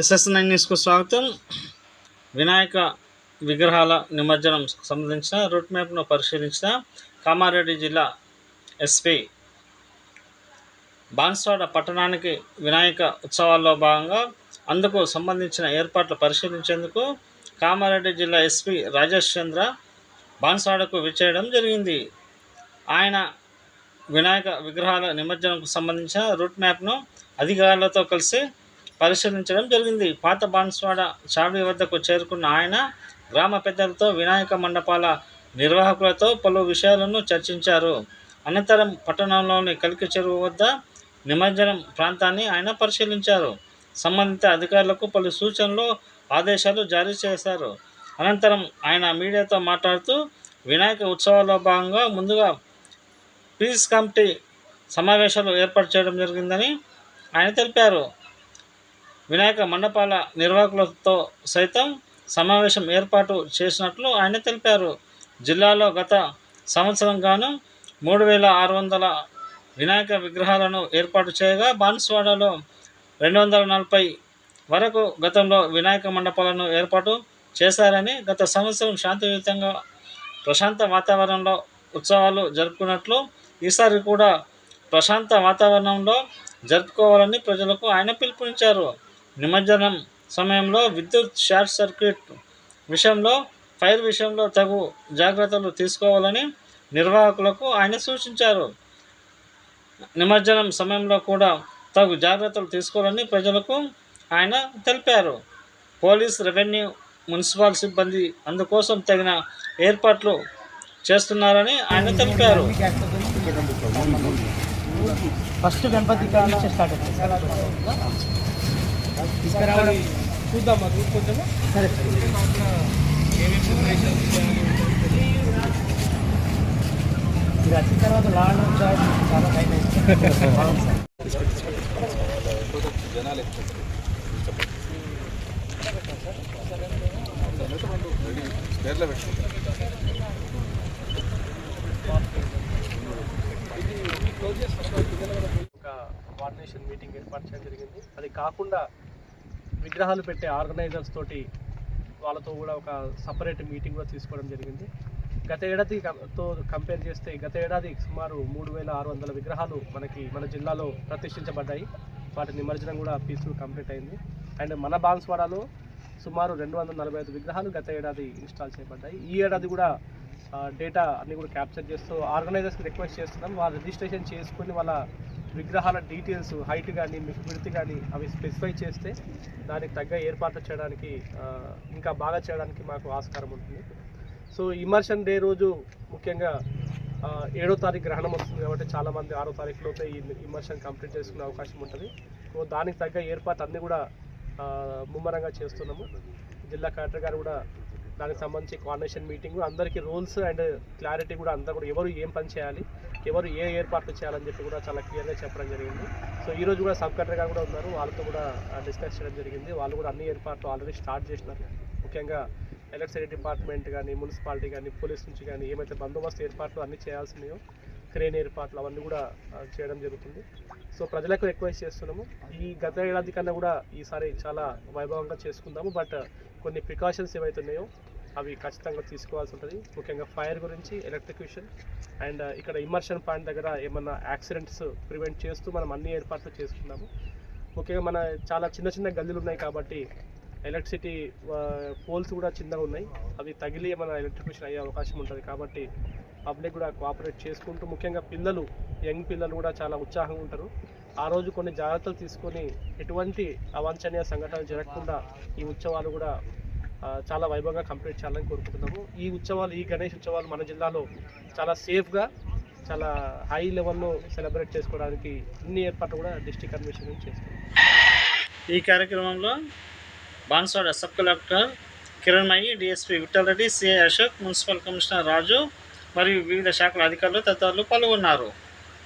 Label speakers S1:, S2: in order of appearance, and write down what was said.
S1: SS nine న్యూస్కు స్వాగతం. వినాయక విగ్రహాల నిమజ్జనం సంబంధించిన రూట్ మ్యాప్ను పరిశీలించిన కామారెడ్డి జిల్లా ఎస్పీ బాన్స్వాడ పట్టణానికి వినాయక ఉత్సవాల్లో భాగంగా అందుకు సంబంధించిన ఏర్పాట్లు పరిశీలించేందుకు కామారెడ్డి జిల్లా ఎస్పీ రాజేష్ చంద్ర బాన్స్వాడకు విచ్చేయడం జరిగింది. ఆయన వినాయక విగ్రహాల నిమజ్జనంకు సంబంధించిన రూట్ మ్యాప్ను అధికారులతో కలిసి పరిశీలించడం జరిగింది. పాత బాన్స్వాడ చావడి వద్దకు చేరుకున్న ఆయన గ్రామ పెద్దలతో వినాయక మండపాల నిర్వాహకులతో పలు విషయాలను చర్చించారు. అనంతరం పట్టణంలోని కలికి చెరువు వద్ద నిమజ్జనం ప్రాంతాన్ని ఆయన పరిశీలించారు. సంబంధిత అధికారులకు పలు సూచనలు ఆదేశాలు జారీ చేశారు. అనంతరం ఆయన మీడియాతో మాట్లాడుతూ వినాయక ఉత్సవాల్లో భాగంగా ముందుగా పీస్ కమిటీ సమావేశాలు ఏర్పాటు చేయడం జరిగిందని ఆయన తెలిపారు. వినాయక మండపాల నిర్వాహకులతో సైతం సమావేశం ఏర్పాటు చేసినట్లు ఆయన తెలిపారు. జిల్లాలో గత సంవత్సరంగాను మూడు వేల ఆరు వందల వినాయక విగ్రహాలను ఏర్పాటు చేయగా బాన్స్వాడలో రెండు వందల నలభై వరకు గతంలో వినాయక మండపాలను ఏర్పాటు చేశారని గత సంవత్సరం శాంతియుతంగా ప్రశాంత వాతావరణంలో ఉత్సవాలు జరుపుకున్నట్లు ఈసారి కూడా ప్రశాంత వాతావరణంలో జరుపుకోవాలని ప్రజలకు ఆయన పిలుపునిచ్చారు. నిమజ్జనం సమయంలో విద్యుత్ షార్ట్ సర్క్యూట్ విషయంలో ఫైర్ విషయంలో తగు జాగ్రత్తలు తీసుకోవాలని నిర్వాహకులకు ఆయన సూచించారు. నిమజ్జనం సమయంలో కూడా తగు జాగ్రత్తలు తీసుకోవాలని ప్రజలకు ఆయన తెలిపారు. పోలీస్ రెవెన్యూ మున్సిపల్ సిబ్బంది అందుకోసం తగిన ఏర్పాట్లు చేస్తున్నారని ఆయన తెలిపారు.
S2: ఫస్ట్ గణపతి స్టార్ట్
S3: తీసుకురావడం చూద్దాం అది కొంచెము
S2: సరే. మీరు వచ్చిన తర్వాత లాడ్ చాలా టైం అయింది.
S3: ఒక కోఆర్డినేషన్ మీటింగ్ ఏర్పాటు చేయడం జరిగింది. అది కాకుండా విగ్రహాలు పెట్టే ఆర్గనైజర్స్ తోటి వాళ్ళతో కూడా ఒక సపరేట్ మీటింగ్ కూడా తీసుకోవడం జరిగింది. గత ఏడాది తో కంపేర్ చేస్తే గత ఏడాది సుమారు మూడు వేల ఆరు వందల విగ్రహాలు మనకి మన జిల్లాలో ప్రతిష్ఠించబడ్డాయి. వాటి నిమజ్జనం కూడా పీస్ఫుల్ కంప్లీట్ అయింది. అండ్ మన బాన్స్వాడలో సుమారు రెండు వందల నలభై ఐదు విగ్రహాలు గత ఏడాది ఇన్స్టాల్ చేయబడ్డాయి. ఈ ఏడాది కూడా డేటా అన్ని కూడా క్యాప్చర్ చేస్తూ ఆర్గనైజర్స్కి రిక్వెస్ట్ చేస్తున్నాం. వాళ్ళు రిజిస్ట్రేషన్ చేసుకుని వాళ్ళ విగ్రహాల డీటెయిల్స్ హైట్ కానీ విడ్త్ కానీ అవి స్పెసిఫై చేస్తే దానికి తగ్గ ఏర్పాట్లు చేయడానికి ఇంకా బాగా చేయడానికి మాకు ఆస్కారం ఉంటుంది. సో ఇమర్షన్ డే రోజు ముఖ్యంగా ఏడో తారీఖు గ్రహణం వస్తుంది కాబట్టి చాలామంది ఆరో తారీఖులోపే ఈ ఇమర్షన్ కంప్లీట్ చేసుకునే అవకాశం ఉంటుంది. సో దానికి తగ్గ ఏర్పాటు అన్నీ కూడా ముమ్మరంగా చేస్తున్నాము. జిల్లా కలెక్టర్ గారు కూడా దానికి సంబంధించి కోఆర్డినేషన్ మీటింగ్ అందరికీ రూల్స్ అండ్ క్లారిటీ కూడా అంతా కూడా ఎవరు ఏం పని చేయాలి ఎవరు ఏ ఏర్పాట్లు చేయాలని చెప్పి కూడా చాలా క్లియర్గా చెప్పడం జరిగింది. సో ఈ రోజు కూడా సబ్ కలెక్టర్గా కూడా ఉన్నారు. వాళ్ళతో కూడా డిస్కస్ చేయడం జరిగింది. వాళ్ళు కూడా అన్ని ఏర్పాట్లు ఆల్రెడీ స్టార్ట్ చేసినారు. ముఖ్యంగా ఎలక్ట్రిసిటీ డిపార్ట్మెంట్ కానీ మున్సిపాలిటీ కానీ పోలీస్ నుంచి కానీ ఏమైతే బందోబస్తు ఏర్పాట్లు అన్నీ చేయాల్సినాయో క్రేన్ ఏర్పాట్లు అవన్నీ కూడా చేయడం జరుగుతుంది. సో ప్రజలకు రిక్వెస్ట్ చేస్తున్నాము. ఈ గత ఏడాది కన్నా కూడా ఈసారి చాలా వైభవంగా చేసుకుందాము. బట్ కొన్ని ప్రికాషన్స్ ఏవైతే ఉన్నాయో అవి ఖచ్చితంగా తీసుకోవాల్సి ఉంటుంది ముఖ్యంగా ఫైర్ గురించి ఎలక్ట్రిక్యూషన్ అండ్ uh, ఇక్కడ ఇమర్షన్ పాయింట్ దగ్గర ఏమన్నా యాక్సిడెంట్స్ ప్రివెంట్ చేస్తూ మనం అన్ని ఏర్పాట్లు చేసుకున్నాము. ముఖ్యంగా మన చాలా చిన్న చిన్న గల్లీలు ఉన్నాయి కాబట్టి ఎలక్ట్రిసిటీ uh, పోల్స్ కూడా చిన్నగా ఉన్నాయి అవి తగిలి ఏమైనా ఎలక్ట్రిక్యూషన్ అయ్యే అవకాశం ఉంటుంది కాబట్టి పబ్లిక్ కూడా కోఆపరేట్ చేసుకుంటూ ముఖ్యంగా పిల్లలు యంగ్ పిల్లలు కూడా చాలా ఉత్సాహంగా ఉంటారు. ఆ రోజు కొన్ని జాగ్రత్తలు తీసుకొని ఎటువంటి అవాంఛనీయ సంఘటనలు జరగకుండా ఈ ఉత్సవాలు కూడా చాలా వైభవంగా కంప్లీట్ చేయాలని కోరుకుంటున్నాము. ఈ ఉత్సవాలు ఈ గణేష్ ఉత్సవాలు మన జిల్లాలో చాలా సేఫ్గా చాలా హై లెవెల్లో సెలబ్రేట్ చేసుకోవడానికి అన్ని ఏర్పాట్లు కూడా డిస్ట్రిక్ట్ అడ్మిషన్ నుంచి చేస్తున్నాం
S1: ఈ కార్యక్రమంలో Banswada sub collector Kiranmayi DSP Vithalareddy CI Ashok municipal commissioner Raju మరియు వివిధ శాఖల అధికారులు తదితరులు పాల్గొన్నారు.